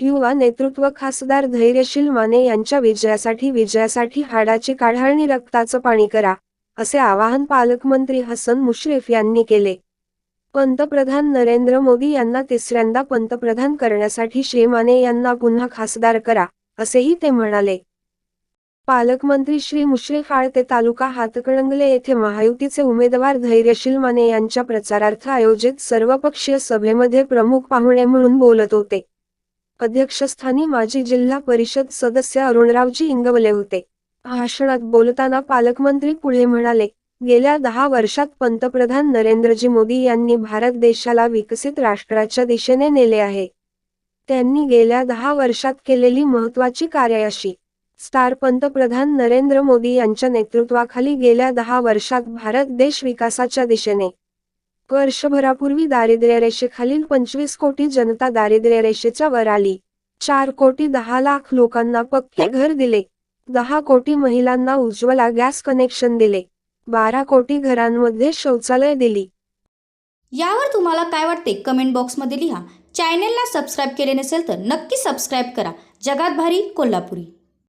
युवा नेतृत्व खासदार धैर्यशील माने यांच्या विजयासाठी विजयासाठी हाडाची काढाळणी रक्ताचं पाणी करा असे आवाहन पालकमंत्री हसन मुश्रीफ यांनी केले. पंतप्रधान नरेंद्र मोदी यांना तिसऱ्यांदा पंतप्रधान करण्यासाठी श्री माने यांना पुन्हा खासदार करा असेही ते म्हणाले. पालकमंत्री श्री मुश्रीफ आळते तालुका हातकणंगले येथे महायुतीचे उमेदवार धैर्यशील माने यांच्या प्रचारार्थ आयोजित सर्वपक्षीय सभेमध्ये प्रमुख पाहुणे म्हणून बोलत होते. अध्यक्षस्थानी माजी जिल्हा परिषद सदस्य अरुणरावजी इंगवले होते. भाषणात बोलताना पालकमंत्री पुढे म्हणाले गेल्या दहा वर्षात पंतप्रधान नरेंद्रजी मोदी यांनी भारत देशाला विकसित राष्ट्राच्या दिशेने नेले आहे. त्यांनी गेल्या दहा वर्षात केलेली महत्वाची कार्य अशी. स्टार पंतप्रधान नरेंद्र मोदी यांच्या नेतृत्वाखाली गेल्या दहा वर्षात भारत देश विकासाच्या दिशेने वर्षभरापूर्वी दारिद्र्य रेषेखालील पंचवीस कोटी जनता दारिद्र्य रेषेच्या वर आली. चार कोटी दहा लाख लोकांना पक्के घर दिले. दहा कोटी महिलांना उज्ज्वला गॅस कनेक्शन दिले. बारा कोटी घरांमध्ये शौचालय दिली. यावर तुम्हाला काय वाटते? कमेंट बॉक्समध्ये लिहा. चॅनेलला सबस्क्राईब केले नसेल तर नक्की सबस्क्राईब करा. जगात भारी कोल्हापुरी.